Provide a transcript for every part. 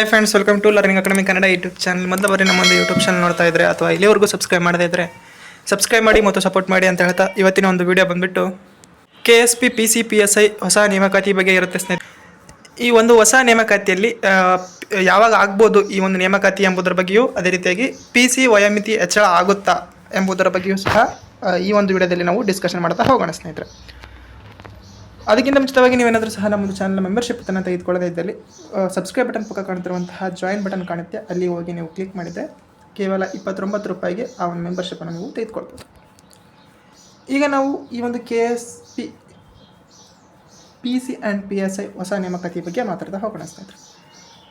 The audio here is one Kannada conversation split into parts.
Hi friends welcome to learning academy Kannada YouTube channel ಮೊದಲ ಬಾರಿ ನಮ್ಮೊಂದು ಯೂಟ್ಯೂಬ್ ಚಾನಲ್ ನೋಡ್ತಾ ಇದ್ರೆ ಅಥವಾ ಇಲ್ಲಿವರೆಗೂ ಸಬ್ಸ್ಕ್ರೈಬ್ ಮಾಡದೇ ಇದ್ದರೆ ಸಬ್ಸ್ಕ್ರೈಬ್ ಮಾಡಿ ಮತ್ತು ಸಪೋರ್ಟ್ ಮಾಡಿ ಅಂತ ಹೇಳ್ತಾ ಇವತ್ತಿನ ಒಂದು ವಿಡಿಯೋ ಬಂದುಬಿಟ್ಟು K S P P C P S I ಹೊಸ ನೇಮಕಾತಿ ಬಗ್ಗೆ ಇರುತ್ತೆ ಸ್ನೇಹಿತರೆ. ಈ ಒಂದು ಹೊಸ ನೇಮಕಾತಿಯಲ್ಲಿ ಯಾವಾಗ ಆಗ್ಬೋದು ಈ ಒಂದು ನೇಮಕಾತಿ ಎಂಬುದರ ಬಗ್ಗೆಯೂ ಅದೇ ರೀತಿಯಾಗಿ ಪಿ ಸಿ ವಯೋಮಿತಿ ಹೆಚ್ಚಳ ಆಗುತ್ತಾ ಎಂಬುದರ ಬಗ್ಗೆಯೂ ಸಹ ಈ ಒಂದು ವಿಡಿಯೋದಲ್ಲಿ ನಾವು ಡಿಸ್ಕಷನ್ ಮಾಡ್ತಾ ಹೋಗೋಣ ಸ್ನೇಹಿತರೆ. ಅದಕ್ಕಿಂತ ಮುಂಚಿತವಾಗಿ ನೀವೇನಾದರೂ ಸಹ ನಮ್ಮದು ಚಾನಲ್ ಮೆಂಬರ್ಶಿಪ್ ಅನ್ನು ತೆಗೆದುಕೊಳ್ಳದೇ ಇದ್ದಲ್ಲಿ ಸಬ್ಸ್ಕ್ರೈಬ್ ಬಟನ್ ಪಕ್ಕ ಕಾಣ್ತಿರುವಂತಹ ಜಾಯಿನ್ ಬಟನ್ ಕಾಣುತ್ತೆ. ಅಲ್ಲಿ ಹೋಗಿ ನೀವು ಕ್ಲಿಕ್ ಮಾಡಿದರೆ ಕೇವಲ ಇಪ್ಪತ್ತೊಂಬತ್ತು ರೂಪಾಯಿಗೆ ಆ ಒಂದು ಮೆಂಬರ್ಶಿಪ್ಪನ್ನು ನೀವು ತೆಗೆದುಕೊಳ್ಬೋದು. ಈಗ ನಾವು ಈ ಒಂದು K S P P C and P S I ಹೊಸ ನೇಮಕಾತಿ ಬಗ್ಗೆ ಮಾತಾಡ್ತಾ ಹೋಗೋಣ ಸ್ನೇಹಿತರೆ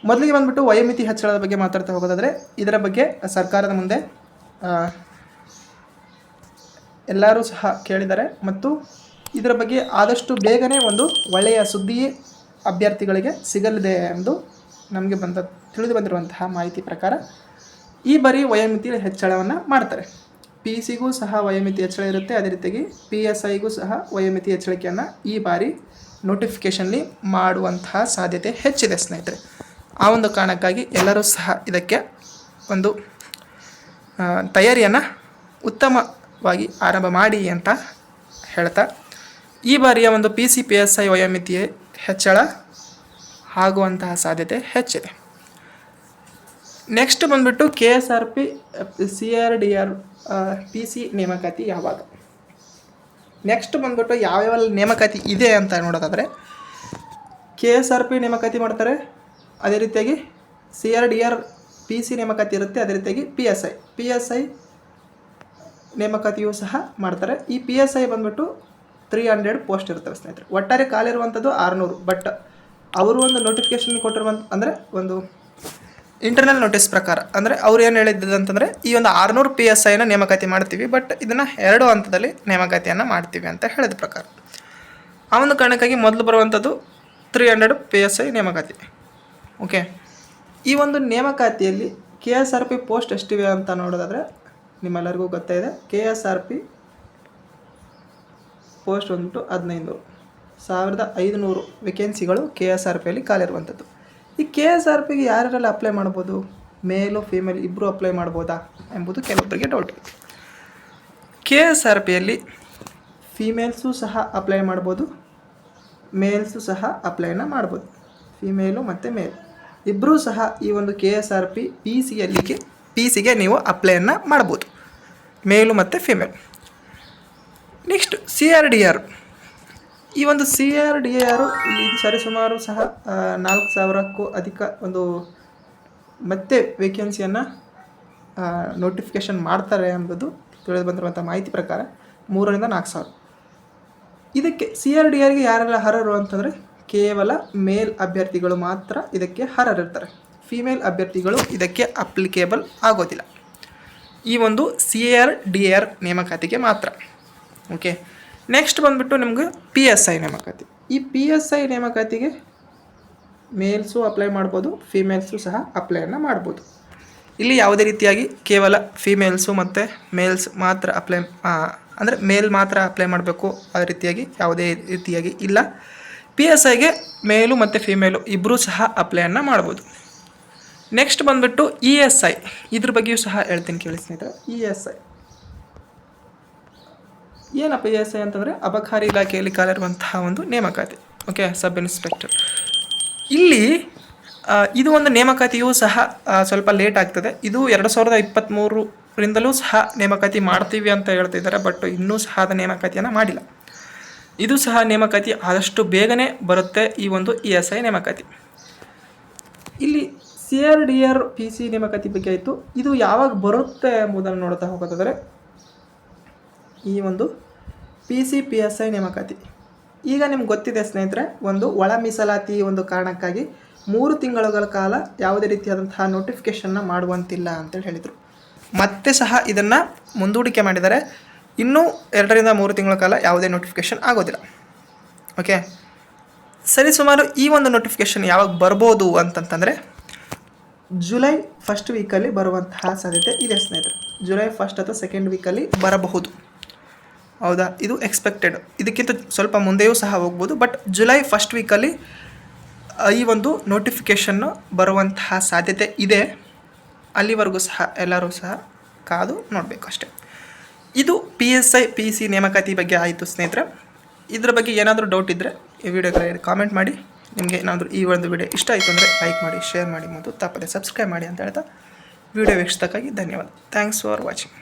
ಮೊದಲಿಗೆ ಬಂದ್ಬಿಟ್ಟು ವಯೋಮಿತಿ ಹೆಚ್ಚಳದ ಬಗ್ಗೆ ಮಾತಾಡ್ತಾ ಹೋಗೋದಾದರೆ, ಇದರ ಬಗ್ಗೆ ಸರ್ಕಾರದ ಮುಂದೆ ಎಲ್ಲರೂ ಸಹ ಕೇಳಿದ್ದಾರೆ. ಮತ್ತು ಇದರ ಬಗ್ಗೆ ಆದಷ್ಟು ಬೇಗನೆ ಒಂದು ಒಳ್ಳೆಯ ಸುದ್ದಿ ಅಭ್ಯರ್ಥಿಗಳಿಗೆ ಸಿಗಲಿದೆ ಎಂದು ನಮಗೆ ಬಂದ, ತಿಳಿದು ಬಂದಿರುವಂತಹ ಮಾಹಿತಿ ಪ್ರಕಾರ ಈ ಬಾರಿ ವಯೋಮಿತಿ ಹೆಚ್ಚಳವನ್ನು ಮಾಡ್ತಾರೆ. ಪಿ ಸಿಗೂ ಸಹ ವಯೋಮಿತಿ ಹೆಚ್ಚಳ ಇರುತ್ತೆ. ಅದೇ ರೀತಿಯಾಗಿ ಪಿ ಎಸ್ ಐಗೂ ಸಹ ವಯೋಮಿತಿ ಹೆಚ್ಚಳಿಕೆಯನ್ನು ಈ ಬಾರಿ ನೋಟಿಫಿಕೇಷನ್ಲಿ ಮಾಡುವಂತಹ ಸಾಧ್ಯತೆ ಹೆಚ್ಚಿದೆ ಸ್ನೇಹಿತರೆ. ಆ ಒಂದು ಕಾರಣಕ್ಕಾಗಿ ಎಲ್ಲರೂ ಸಹ ಇದಕ್ಕೆ ಒಂದು ತಯಾರಿಯನ್ನು ಉತ್ತಮವಾಗಿ ಆರಂಭ ಮಾಡಿ ಅಂತ ಹೇಳ್ತಾ ಈ ಬಾರಿಯ ಒಂದು P C P S I ವಯೋಮಿತಿ ಹೆಚ್ಚಳ ಆಗುವಂತಹ ಸಾಧ್ಯತೆ ಹೆಚ್ಚಿದೆ. ನೆಕ್ಸ್ಟ್ ಬಂದ್ಬಿಟ್ಟು K S R P C R D R P C ನೇಮಕಾತಿ ಯಾವಾಗ? ನೆಕ್ಸ್ಟ್ ಬಂದ್ಬಿಟ್ಟು ಯಾವ್ಯಾವ ನೇಮಕಾತಿ ಇದೆ ಅಂತ ನೋಡೋದಾದರೆ ಕೆ ಎಸ್ ಆರ್ ಪಿ ನೇಮಕಾತಿ ಮಾಡ್ತಾರೆ, ಅದೇ ರೀತಿಯಾಗಿ C R D R P C ನೇಮಕಾತಿ ಇರುತ್ತೆ, ಅದೇ ರೀತಿಯಾಗಿ P S I P S I ನೇಮಕಾತಿಯೂ ಸಹ ಮಾಡ್ತಾರೆ. ಈ ಪಿ ಎಸ್ ಐ ಬಂದ್ಬಿಟ್ಟು ತ್ರೀ ಹಂಡ್ರೆಡ್ ಪೋಸ್ಟ್ ಇರ್ತವೆ ಸ್ನೇಹಿತರೆ. ಒಟ್ಟಾರೆ ಕಾಲಿರುವಂಥದ್ದು ಆರುನೂರು. ಬಟ್ ಅವರು ಒಂದು ನೋಟಿಫಿಕೇಶನ್ ಕೊಟ್ಟಿರುವಂಥ ಅಂದರೆ ಒಂದು ಇಂಟರ್ನಲ್ ನೋಟಿಸ್ ಪ್ರಕಾರ. ಅಂದರೆ ಅವ್ರು ಏನು ಹೇಳಿದ್ದು ಅಂತಂದರೆ, ಈ ಒಂದು ಆರುನೂರು ಪಿ ಎಸ್ ಐನ ನೇಮಕಾತಿ ಮಾಡ್ತೀವಿ ಬಟ್ ಇದನ್ನು ಎರಡು ಹಂತದಲ್ಲಿ ನೇಮಕಾತಿಯನ್ನು ಮಾಡ್ತೀವಿ ಅಂತ ಹೇಳಿದ ಪ್ರಕಾರ. ಆ ಒಂದು ಕಾರಣಕ್ಕಾಗಿ ಮೊದಲು ಬರುವಂಥದ್ದು three hundred P S I ನೇಮಕಾತಿ. ಓಕೆ ಈ ಒಂದು ನೇಮಕಾತಿಯಲ್ಲಿ K S R P post ಎಷ್ಟಿವೆ ಅಂತ ನೋಡೋದಾದರೆ ನಿಮ್ಮೆಲ್ಲರಿಗೂ ಗೊತ್ತಾಯಿದೆ K S R P post ಬಂದ್ಬಿಟ್ಟು ಹದಿನೈದು. ಸಾವಿರದ ಐದುನೂರು ವೇಕೆನ್ಸಿಗಳು ಕೆ ಎಸ್ ಆರ್ ಪಿಯಲ್ಲಿ ಖಾಲಿರುವಂಥದ್ದು. ಈ ಕೆ ಎಸ್ ಆರ್ ಪಿಗೆ ಯಾರ್ಯಾರಲ್ಲಿ ಅಪ್ಲೈ ಮಾಡ್ಬೋದು? ಮೇಲು ಫೀಮೇಲ್ ಇಬ್ಬರು ಅಪ್ಲೈ ಮಾಡ್ಬೋದಾ ಎಂಬುದು ಕೆಲವೊಬ್ಬರಿಗೆ ಡೌಟ್ ಕೆ ಎಸ್ ಆರ್ ಪಿಯಲ್ಲಿ ಫೀಮೇಲ್ಸು ಸಹ ಅಪ್ಲೈ ಮಾಡ್ಬೋದು. ಮೇಲ್ಸು ಸಹ ಅಪ್ಲೈನ ಮಾಡ್ಬೋದು. ಫಿಮೇಲು ಮತ್ತು ಮೇಲ್ ಇಬ್ಬರೂ ಸಹ ಈ ಒಂದು K S R P P ಸಿಯಲ್ಲಿಗೆ P ಸಿಗೆ ನೀವು ಅಪ್ಲೈಯನ್ನು ಮಾಡ್ಬೋದು. ಮೇಲು ಮತ್ತು female next C R D R ಈ ಒಂದು ಸಿ ಆರ್ ಡಿ ಆರು ಇಲ್ಲಿ ಸರಿಸುಮಾರು ಸಹ ನಾಲ್ಕು ಸಾವಿರಕ್ಕೂ ಅಧಿಕ ಒಂದು ಮತ್ತೆ ವೇಕೆನ್ಸಿಯನ್ನು ನೋಟಿಫಿಕೇಷನ್ ಮಾಡ್ತಾರೆ ಎಂಬುದು ತಿಳಿದು ಬಂದಿರುವಂಥ ಮಾಹಿತಿ ಪ್ರಕಾರ ಮೂರರಿಂದ ನಾಲ್ಕು ಸಾವಿರ. ಇದಕ್ಕೆ ಸಿ ಆರ್ ಡಿ ಆರ್ಗೆ ಯಾರೆಲ್ಲ ಹರರು ಅಂತಂದರೆ ಕೇವಲ ಮೇಲ್ ಅಭ್ಯರ್ಥಿಗಳು ಮಾತ್ರ ಇದಕ್ಕೆ ಹರರಿರ್ತಾರೆ ಫಿಮೇಲ್ ಅಭ್ಯರ್ಥಿಗಳು ಇದಕ್ಕೆ ಅಪ್ಲಿಕೇಬಲ್ ಆಗೋದಿಲ್ಲ. ಈ ಒಂದು ಸಿ ಆರ್ ಡಿ ಆರ್ ನೇಮಕಾತಿಗೆ ಮಾತ್ರ. ಓಕೆ ನೆಕ್ಸ್ಟ್ ಬಂದುಬಿಟ್ಟು ನಿಮಗೆ ಪಿ ಎಸ್ ಐ ನೇಮಕಾತಿ. ಈ ಪಿ ಎಸ್ ಐ ನೇಮಕಾತಿಗೆ ಮೇಲ್ಸು ಅಪ್ಲೈ ಮಾಡ್ಬೋದು ಫಿಮೇಲ್ಸು ಸಹ ಅಪ್ಲೈಯನ್ನು ಮಾಡ್ಬೋದು. ಇಲ್ಲಿ ಯಾವುದೇ ರೀತಿಯಾಗಿ ಕೇವಲ ಫಿಮೇಲ್ಸು ಮತ್ತು ಮೇಲ್ಸ್ ಮಾತ್ರ ಅಪ್ಲೈ ಅಂದರೆ ಮೇಲ್ ಮಾತ್ರ ಅಪ್ಲೈ ಮಾಡಬೇಕು ಆ ರೀತಿಯಾಗಿ ಯಾವುದೇ ರೀತಿಯಾಗಿ ಇಲ್ಲ. ಪಿ ಎಸ್ ಐಗೆ ಮೇಲು ಮತ್ತು ಫಿಮೇಲು ಇಬ್ಬರೂ ಸಹ ಅಪ್ಲೈಯನ್ನು ಮಾಡ್ಬೋದು. ನೆಕ್ಸ್ಟ್ ಬಂದುಬಿಟ್ಟು ಇ ಎಸ್ ಐ ಇದ್ರ ಬಗ್ಗೆಯೂ ಸಹ ಹೇಳ್ತೀನಿ ಕೇಳಿ ಸ್ನೇಹಿತರೆ. ಇ ಎಸ್ ಐ ಏನಪ್ಪ ಪಿ ಎಸ್ ಐ ಅಂತಂದರೆ ಅಬಕಾರಿ ಇಲಾಖೆಯಲ್ಲಿ ಕಾಲಿರುವಂತಹ ಒಂದು ನೇಮಕಾತಿ ಓಕೆ ಸಬ್ ಇನ್ಸ್ಪೆಕ್ಟರ್ ಇಲ್ಲಿ ಇದು ಒಂದು ನೇಮಕಾತಿಯೂ ಸಹ ಸ್ವಲ್ಪ ಲೇಟ್ ಆಗ್ತದೆ. ಇದು ಎರಡು ಸಾವಿರದ ಇಪ್ಪತ್ತ್ಮೂರರಿಂದಲೂ ಸಹ ನೇಮಕಾತಿ ಮಾಡ್ತೀವಿ ಅಂತ ಹೇಳ್ತಿದ್ದಾರೆ ಬಟ್ ಇನ್ನೂ ಸಹ ಅದು ನೇಮಕಾತಿಯನ್ನು ಮಾಡಿಲ್ಲ. ಇದು ಸಹ ನೇಮಕಾತಿ ಆದಷ್ಟು ಬೇಗನೆ ಬರುತ್ತೆ ಈ ಒಂದು ಇ ಎಸ್ ಐ ನೇಮಕಾತಿ. ಇಲ್ಲಿ C R D R P C ನೇಮಕಾತಿ ಬಗ್ಗೆ ಆಯಿತು. ಇದು ಯಾವಾಗ ಬರುತ್ತೆ ಎಂಬುದನ್ನು ನೋಡ್ತಾ ಹೋಗೋದಾದರೆ ಈ ಒಂದು P C P S I ನೇಮಕಾತಿ. ಈಗ ನಿಮ್ಗೆ ಗೊತ್ತಿದೆ ಸ್ನೇಹಿತರೆ, ಒಂದು ಒಳ ಮೀಸಲಾತಿ ಒಂದು ಕಾರಣಕ್ಕಾಗಿ ಮೂರು ತಿಂಗಳುಗಳ ಕಾಲ ಯಾವುದೇ ರೀತಿಯಾದಂತಹ ನೋಟಿಫಿಕೇಷನ್ನ ಮಾಡುವಂತಿಲ್ಲ ಅಂತೇಳಿ ಹೇಳಿದರು. ಮತ್ತೆ ಸಹ ಇದನ್ನು ಮುಂದೂಡಿಕೆ ಮಾಡಿದರೆ ಇನ್ನೂ ಎರಡರಿಂದ ಮೂರು ತಿಂಗಳ ಕಾಲ ಯಾವುದೇ ನೋಟಿಫಿಕೇಷನ್ ಆಗೋದಿಲ್ಲ. ಓಕೆ ಸರಿ, ಸುಮಾರು ಈ ಒಂದು ನೋಟಿಫಿಕೇಷನ್ ಯಾವಾಗ ಬರ್ಬೋದು ಅಂತಂತಂದರೆ ಜುಲೈ ಫಸ್ಟ್ ವೀಕಲ್ಲಿ ಬರುವಂತಹ ಸಾಧ್ಯತೆ ಇದೆ ಸ್ನೇಹಿತರೆ. ಜುಲೈ ಫಸ್ಟ್ ಅಥವಾ ಸೆಕೆಂಡ್ ವೀಕಲ್ಲಿ ಬರಬಹುದು. ಹೌದಾ? ಇದು ಎಕ್ಸ್ಪೆಕ್ಟೆಡ್ ಇದಕ್ಕಿಂತ ಸ್ವಲ್ಪ ಮುಂದೆಯೂ ಸಹ ಹೋಗ್ಬೋದು. ಬಟ್ ಜುಲೈ ಫಸ್ಟ್ ವೀಕಲ್ಲಿ ಈ ಒಂದು ನೋಟಿಫಿಕೇಷನ್ನು ಬರುವಂತಹ ಸಾಧ್ಯತೆ ಇದೆ. ಅಲ್ಲಿವರೆಗೂ ಸಹ ಎಲ್ಲರೂ ಸಹ ಕಾದು ನೋಡಬೇಕು ಅಷ್ಟೇ. ಇದು P S I P C ನೇಮಕಾತಿ ಬಗ್ಗೆ ಆಯಿತು ಸ್ನೇಹಿತರೆ. ಇದ್ರ ಬಗ್ಗೆ ಏನಾದರೂ ಡೌಟ್ ಇದ್ದರೆ ಈ ವಿಡಿಯೋಗಳಲ್ಲಿ ಕಾಮೆಂಟ್ ಮಾಡಿ. ನಿಮಗೆ ಏನಾದರೂ ಈ ಒಂದು ವಿಡಿಯೋ ಇಷ್ಟ ಆಯಿತು ಅಂದರೆ ಲೈಕ್ ಮಾಡಿ ಶೇರ್ ಮಾಡಿ ಮತ್ತು ತಪ್ಪದೆ ಸಬ್ಸ್ಕ್ರೈಬ್ ಮಾಡಿ ಅಂತ ಹೇಳ್ತಾ ವಿಡಿಯೋ ವೀಕ್ಷಿಸೋದಕ್ಕಾಗಿ ಧನ್ಯವಾದ. Thanks for watching